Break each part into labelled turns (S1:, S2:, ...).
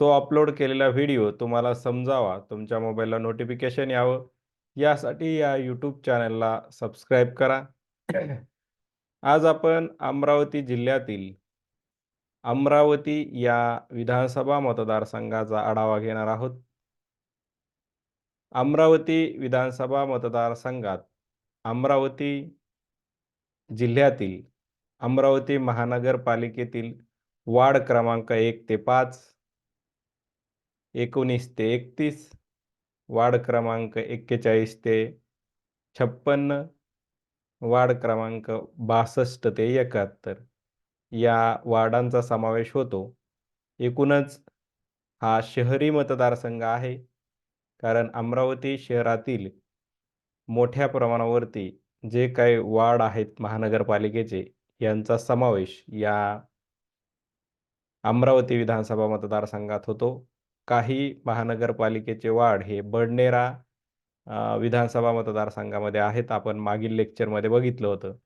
S1: तो अपलोड केलेला व्हिडिओ तुम्हाला समजावा तुमच्या मोबाईलला नोटिफिकेशन यावं. यासाठी या यूट्यूब चॅनलला सबस्क्राईब करा. आज आपण अमरावती जिल्ह्यातील अमरावती या विधानसभा मतदारसंघाचा आढावा घेणार आहोत. अमरावती विधानसभा मतदारसंघात अमरावती जिल्ह्यातील अमरावती महानगरपालिकेतील वार्ड क्रमांक एक ते पाच एकोणीस ते एकतीस वार्ड क्रमांक एक्केचाळीस ते छप्पन्न वाढ क्रमांक बासष्ट ते एकाहत्तर. या वार्डांचा समावेश होतो. एकूणच हा शहरी मतदारसंघ आहे कारण अमरावती शहरातील मोठ्या प्रमाणावरती जे काही वार्ड आहेत महानगरपालिकेचे यांचा समावेश या अमरावती विधानसभा मतदारसंघात होतो. काही महानगरपालिकेचे वार्ड हे बडनेरा विधानसभा मतदारसंघामध्ये आहेत. आपण मागील लेक्चरमध्ये बघितलं होतं.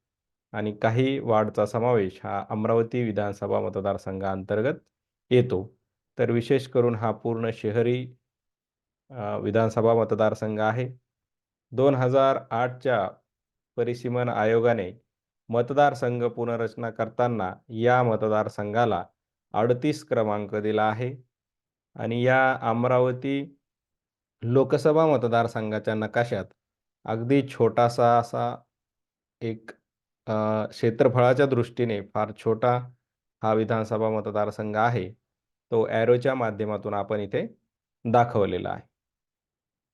S1: आणि काही वार्डचा समावेश हा अमरावती विधानसभा मतदारसंघाअंतर्गत येतो. तर विशेष करून हा पूर्ण शहरी विधानसभा मतदारसंघ आहे. दोन हजार आठच्या परिसीमन आयोगाने मतदारसंघ पुनर्रचना करताना या मतदारसंघाला अडतीस क्रमांक दिला आहे. आणि या अमरावती लोकसभा मतदारसंघाच्या नकाशात अगदी छोटासा असा एक क्षेत्रफळाच्या दृष्टीने फार छोटा हा विधानसभा मतदारसंघ आहे. तो ॲरोच्या माध्यमातून आपण इथे दाखवलेला आहे.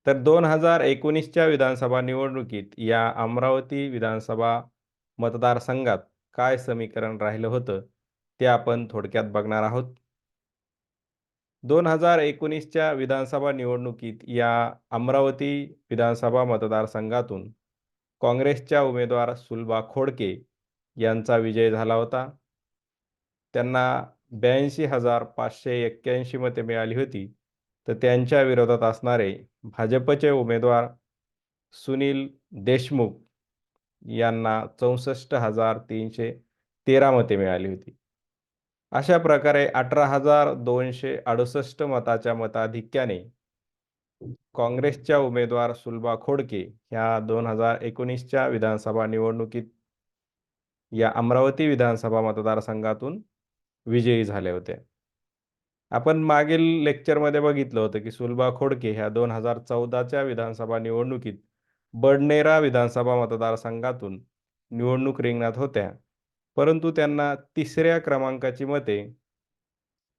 S1: तर दोन हजार एकोणीसच्या विधानसभा निवडणुकीत या अमरावती विधानसभा मतदारसंघात काय समीकरण राहिलं होतं ते आपण थोडक्यात बघणार आहोत. दोन हजार एकोणीसच्या विधानसभा निवडणुकीत या अमरावती विधानसभा मतदारसंघातून काँग्रेसच्या उमेदवार सुलभा खोडके यांचा विजय झाला होता. त्यांना ब्याऐंशी हजार पाचशे एक्क्याऐंशी मते मिळाली होती. तर त्यांच्या विरोधात असणारे भाजपचे उमेदवार सुनील देशमुख यांना चौसष्ट हजार तीनशे तेरा मते मिळाली होती. अशा प्रकारे अठरा हजार दोनशे अडुसष्ट मताच्या मताधिक्याने काँग्रेसच्या उमेदवार सुलभा खोडके ह्या दोन हजार एकोणीसच्या विधानसभा निवडणुकीत या अमरावती विधानसभा मतदारसंघातून विजयी झाले होते. आपण मागील लेक्चरमध्ये बघितलं होतं की सुलभा खोडके ह्या दोन हजार चौदाच्या विधानसभा निवडणुकीत बडनेरा विधानसभा मतदारसंघातून निवडणूक रिंगणात होत्या. परंतु त्यांना तिसऱ्या क्रमांकाची मते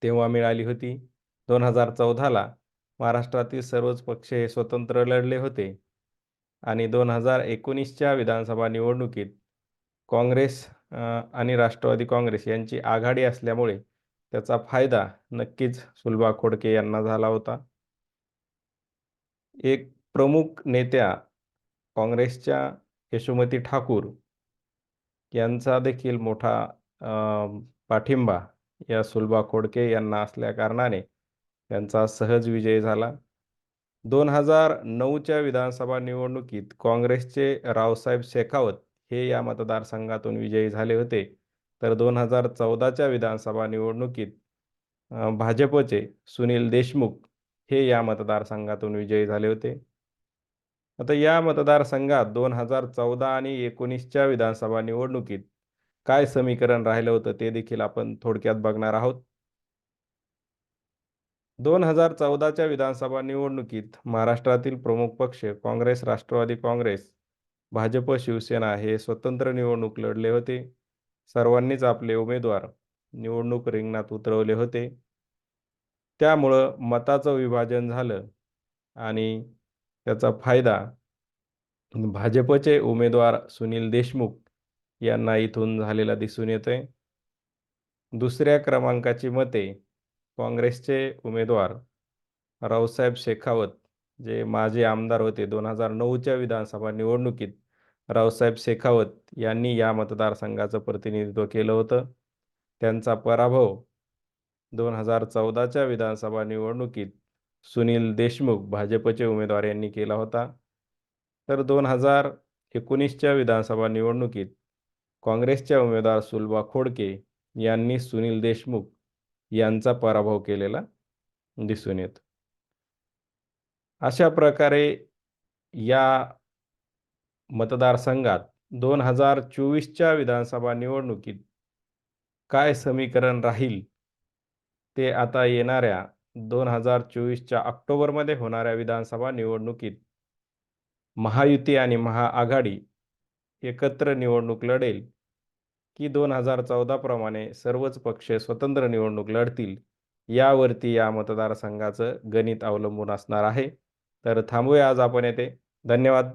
S1: तेव्हा मिळाली होती. दोन हजार चौदाला महाराष्ट्रातील सर्वच पक्ष हे स्वतंत्र लढले होते आणि दोन हजार एकोणीसच्या विधानसभा निवडणुकीत काँग्रेस आणि राष्ट्रवादी काँग्रेस यांची आघाडी असल्यामुळे त्याचा फायदा नक्कीच सुलभा खोडके यांना झाला होता. एक प्रमुख नेत्या काँग्रेसच्या यशोमती ठाकूर यांचा देखील मोठा पाठिंबा या सुलभा खोडके यांना असल्या कारणाने त्यांचा सहज विजय झाला. दोन हजार नऊच्या विधानसभा निवडणुकीत काँग्रेसचे रावसाहेब शेखावत हे या मतदारसंघातून विजयी झाले होते. तर दोन हजार चौदाच्या विधानसभा निवडणुकीत भाजपचे सुनील देशमुख हे या मतदारसंघातून विजयी झाले होते. आता या मतदारसंघात दोन हजार चौदा आणि एकोणीसच्या विधानसभा निवडणुकीत काय समीकरण राहिलं होतं ते देखील आपण थोडक्यात बघणार आहोत. दोन हजार चौदाच्या विधानसभा निवडणुकीत महाराष्ट्रातील प्रमुख पक्ष काँग्रेस राष्ट्रवादी काँग्रेस भाजप शिवसेना हे स्वतंत्र निवडणूक लढले होते. सर्वांनीच आपले उमेदवार निवडणूक रिंगणात उतरवले होते. त्यामुळं मताचं विभाजन झालं आणि त्याचा फायदा भाजपचे उमेदवार सुनील देशमुख यांना इथून झालेला दिसून येतोय. दुसऱ्या क्रमांकाची मते काँग्रेसचे उमेदवार रावसाहेब शेखावत जे माजी आमदार होते दोन हजार नऊच्या विधानसभा निवडणुकीत रावसाहेब शेखावत यांनी या मतदारसंघाचं प्रतिनिधित्व केलं होतं. त्यांचा पराभव दोन हजार चौदाच्या विधानसभा निवडणुकीत सुनील देशमुख भाजपचे उमेदवार यांनी केला होता. तर दोन हजार एकोणीसच्या विधानसभा निवडणुकीत काँग्रेसच्या उमेदवार सुलभा खोडके यांनी सुनील देशमुख यांचा पराभव केलेला दिसून येतो. अशा प्रकारे या मतदारसंघात दोन हजार चोवीसच्या विधानसभा निवडणुकीत काय समीकरण राहील ते आता येणाऱ्या दोन हजार चोवीसच्या ऑक्टोबरमध्ये होणाऱ्या विधानसभा निवडणुकीत महायुती आणि महाआघाडी एकत्र निवडणूक लढेल की दोन हजार चौदाप्रमाणे सर्वच पक्ष स्वतंत्र निवडणूक लढतील यावरती या मतदारसंघाचं गणित अवलंबून असणार आहे. तर थांबूया आज आपण येते धन्यवाद.